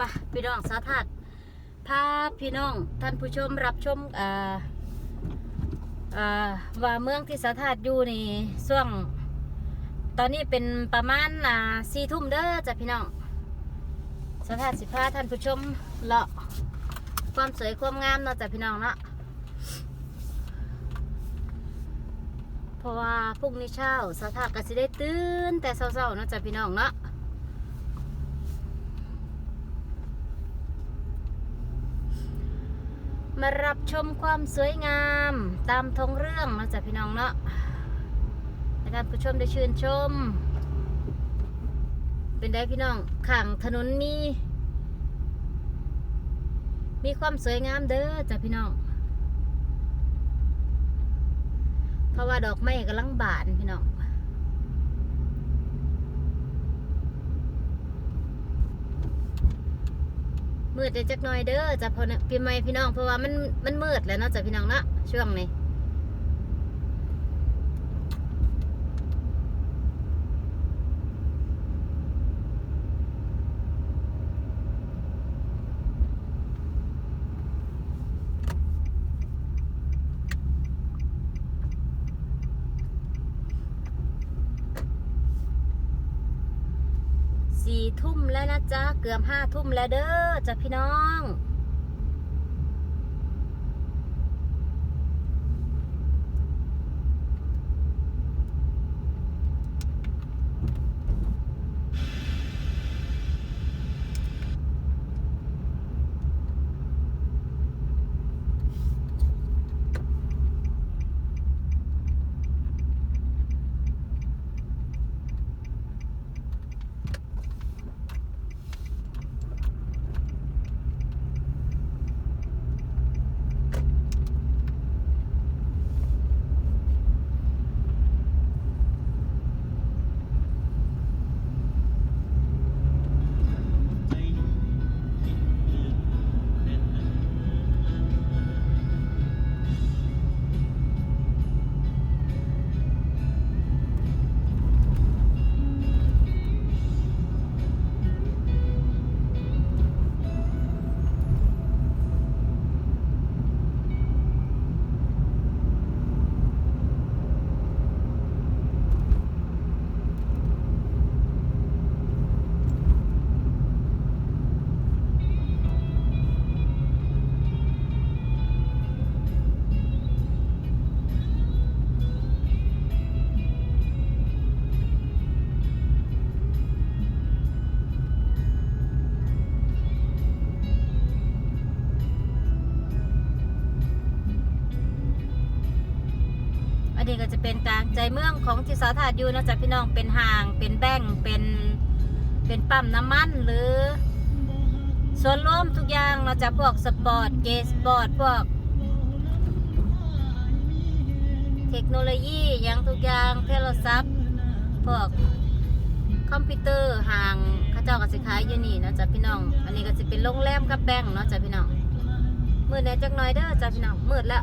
ปะพี่น้องสาธาตพาพี่น้องท่านผู้ชมรับชมอ่าอ่าว่าเมืองที่สาธาตอยู่นี่ช่วง ตอนนี้เป็นประมาณอ่าสี่ทุ่มเด้อจ้ะพี่น้องสาธาตสิพาท่านผู้ชมเลาะความสวยความงามเนาะจ้ะพี่น้องเนาะเพราะว่าพรุ่งนี้เช้าสาธาตก็สิได้ตื่นแต่เช้าๆเนาะจ้ะพี่น้องเนาะ มารับชมความสวยงาม ตามทงเรื่องนะจ๊ะพี่น้องเนาะให้ท่านผู้ชมได้ชื่นชม เป็นได้พี่น้องข้างถนนมีมีความสวยงามเด้อจ้ะพี่น้อง เพราะว่าดอกไม้กำลังบานพี่น้อง มืดได้จักหน่อยเด้อจ้ะพอพี่ไม่พี่น้องเพราะว่ามันมันมืดแล้วเนาะจ้ะพี่น้องเนาะช่วงนี้สี่ ทุ่มแล้วนะจ๊ะ เกือบห้าทุ่มแล้วเด้อจ้ะพี่น้อง จะเป็นกลางใจเมืองของที่สาธาอยู่นะจ๊ะพี่น้องเป็นห้างเป็นแบงเป็นเป็นปั๊มน้ำมันหรือส่วนรวมทุกอย่างเราจะพวกสปอร์ตเกสปอร์ตพวก เทคโนโลยีหยังทุกอย่างโทรศัพท์พวกคอมพิวเตอร์ห่างข้าเจ้าก็สิขายอยู่นี่นะจ๊ะพี่น้อง อันนี้ก็จะเป็นโรงแรมกับแบงเนาะจ๊ะพี่น้องมืดแหน่จักหน่อยเด้อจ๊ะพี่น้องมืดแล้ว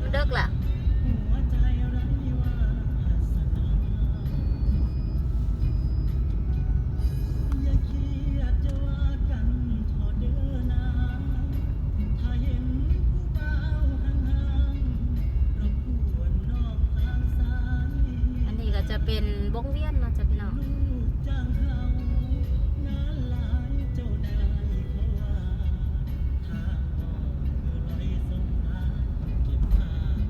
มันเลิกละ เป็นวงเวียนเนาะจ้ะพี่น้อง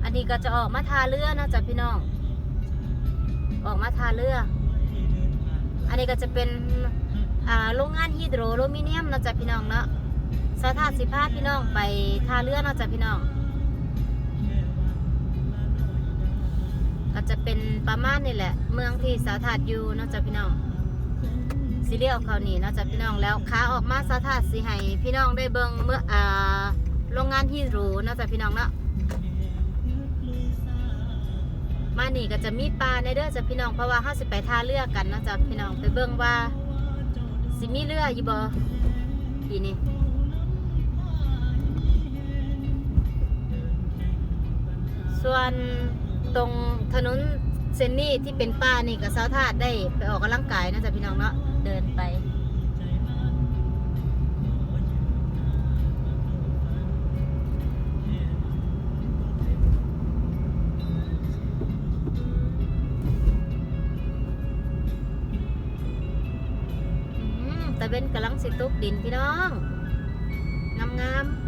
อันนี้ก็จะออกมาทาเรือนะจ้ะพี่น้อง ออกมาทาเรือ อันนี้ก็จะเป็นอ่าโรงงานฮีโดรโลมิเนียมนะจ้ะพี่น้องเนาะสาธาสิพาพี่น้องไปทาเรือนะจ้ะพี่น้อง ก็จะเป็นประมาณนี่แหละ เมืองที่สาธาตอยู่นอกจากพี่น้องสิเรียกเขานี่นอกจากพี่น้องแล้วขาออกมาสาธาตสิให้พี่น้องได้เบิงเมื่ออ่าโรงงานที่หรูนอกจากพี่น้องเนาะมานี่ก็จะมีปลาในเด้อจากพี่น้องเพราะว่าเฮาสิบไปท่าเรือกันนอกจากพี่น้องไปเบิงว่าสิมีเรืออยู่บ่ทีนี้ส่วน ตรงถนนเซนนี่ที่เป็นป้านี่กับเสาธาตุได้ไปออกกำลังกายนะจ๊ะพี่น้องเนาะเดินไป ตะเวนกำลังสิตุกดินพี่น้อง งามๆ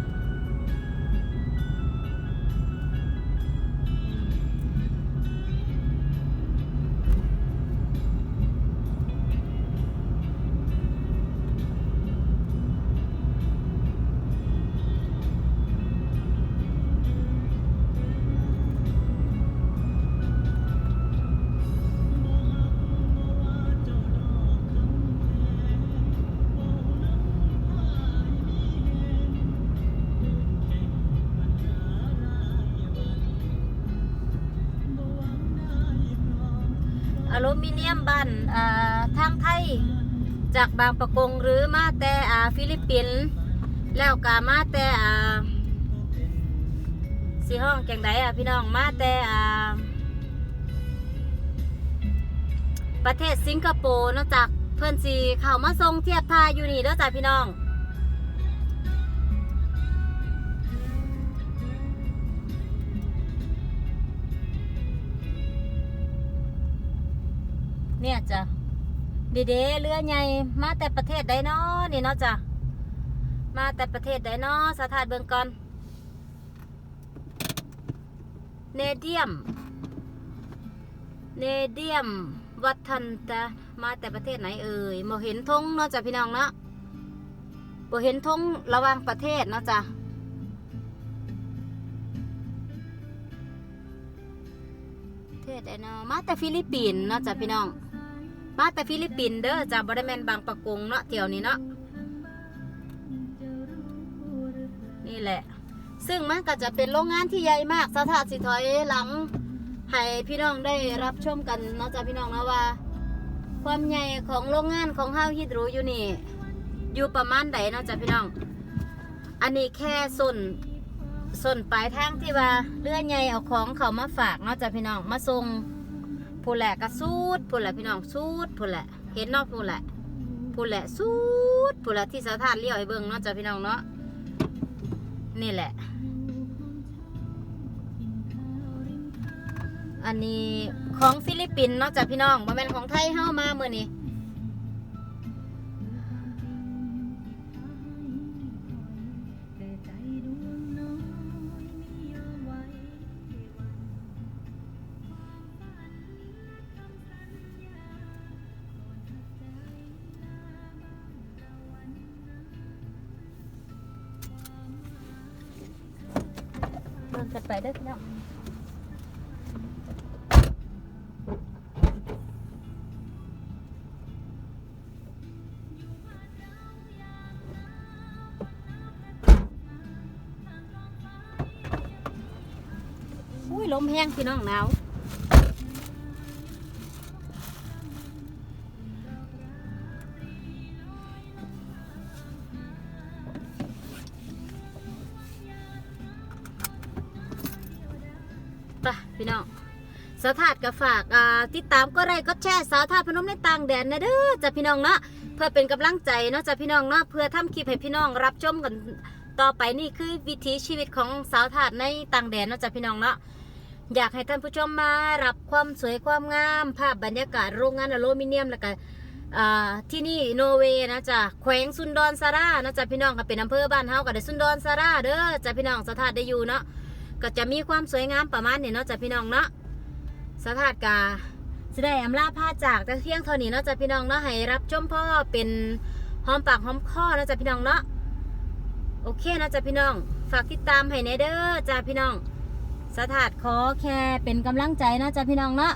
อลูมิเนียมบันทางไทย จากบางประกงหรือมาแต่อ่าฟิลิปปินส์แล้วก็มาแต่สีห้องแกงไดอะพี่น้องมาแต่อ่าประเทศสิงคโปร์นอกจากเพื่อนสีเข้ามาทรงเทียบท่าอยู่นี่เด้อจ้ะพี่น้อง เนี่ยจ้ะเดเดเรือใหญ่มาแต่ประเทศใดเนาะนี่เนาะจ้ะมาแต่ประเทศใดเนาะสถานเบืองก่อนเนเดียม เนเดียม วัฒนตะมาแต่ประเทศไหนเอ่ยบ่เห็นธงเนาะจ้ะพี่น้องเนาะบ่เห็นธงระว่างประเทศเนาะจ้ะประเทศใดเนาะมาแต่ฟิลิปปินส์เนาะจ้ะพี่น้อง มาแต่ฟิลิปปินส์เด้อจ้ะบ่ได้แม่นบางประกงเนาะเที่ยวนี้เนาะนี่แหละ ซึ่งมันก็จะเป็นโรงงานที่ใหญ่มากสถานสิถอยหลังให้พี่น้องได้รับชมกันเนาะจ้ะพี่น้องนะว่า ความใหญ่ของโรงงานของเฮาฮิตรูอยู่นี่ อยู่ประมาณใดเนาะจ้ะพี่น้อง อันนี้แค่ส่วนส่วนปลายทางที่ว่าเรือนใหญ่เอาของเขามาฝากเนาะจ้ะพี่น้องมาส่ง ผู้แหละก็สูดผู้แหละพี่น้องสูดผู้แหละเห็นเนาะผู้แหละผู้แหละสูดผู้แหละที่สถานเลี้ยวให้เบิ่งเนาะจ้ะพี่น้องเนาะนี่แหละ อันนี้ของฟิลิปปินส์เนาะจ้ะพี่น้องบ่แม่นของไทยเฮามาเมื่อนี้ กันไปได้อพี่น้องอุ้ยลมแห้งพี่น้องหนาว พี่น้องสาวถาดก็ฝากอ่าติดตามก็ไรก็แชร์สาวถาดพนมในต่างแดนนะเด้อจ้ะพี่น้องเนาะเพื่อเป็นกำลังใจเนาะจ้ะพี่น้องเนาะเพื่อทำคลิปให้พี่น้องรับชมกันต่อไปนี่คือวิถีชีวิตของสาวถาดในต่างแดนเนาะจ้ะพี่น้องเนาะอยากให้ท่านผู้ชมมารับความสวยความงาม ภาพบรรยากาศโรงงานอลูมิเนียมแล้วก็ที่นี่โนเวย์นะจ๊ะแขวงซุนดอนซาร่านะจ๊ะพี่น้องก็เป็นอำเภอบ้านเฮาก็ได้ซุนดอนซาร่าเด้อจ้ะพี่น้องสาวถาดได้อยู่เนาะ ก็จะมีความสวยงามประมาณนี้เนาะจ้ะพี่น้องเนาะสถาดกาสิได้อำลาพาจากแต่เพียงเท่านี้เนาะจ้ะพี่น้องเนาะให้รับชมพ่อเป็นหอมปากหอมคอเนาะจ้ะพี่น้องเนาะโอเคนาะจ้ะพี่น้อง ฝากติดตามให้ในเด้อจ้ะพี่น้อง สถาดขอแค่เป็นกำลังใจนาะจ้ะพี่น้องเนาะ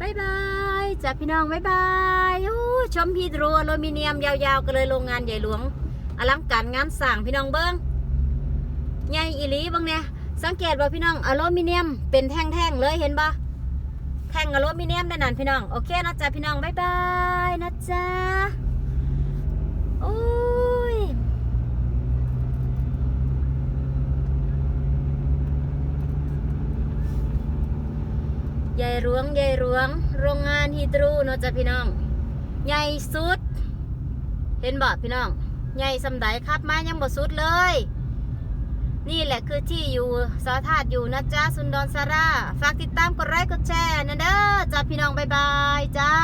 บายบายจ้ะพี่น้องบายบายอู้ชมฮีดรอลูมิเนียมยาวๆ กันเลยโรงงานใหญ่หลวง อลังการงานสร้างพี่น้องเบิ้ง ใหญ่อีหลีบ้างเนี่ยสังเกตว่าพี่น้องอลูมิเนียมเป็นแท่งๆเลยเห็นปะแท่งอลูมิเนียมได้นานพี่น้องโอเคนะจ๊ะพี่น้องบายบายนะจ๊ะโอ้ยใหญ่หลวงใหญ่หลวง โรงงานฮีตรูนะจ๊ะพี่น้องใหญ่สุด เห็นบ่พี่น้องใหญ่สำไดครับมายังบ่สุดเลย นี่แหละคือที่อยู่สาธาตุอยู่นะจ๊ะสุนดรซาร่า ฝากติดตามกดไลค์กดแชร์นะเด้อจ้าพี่น้องบายบายจ้า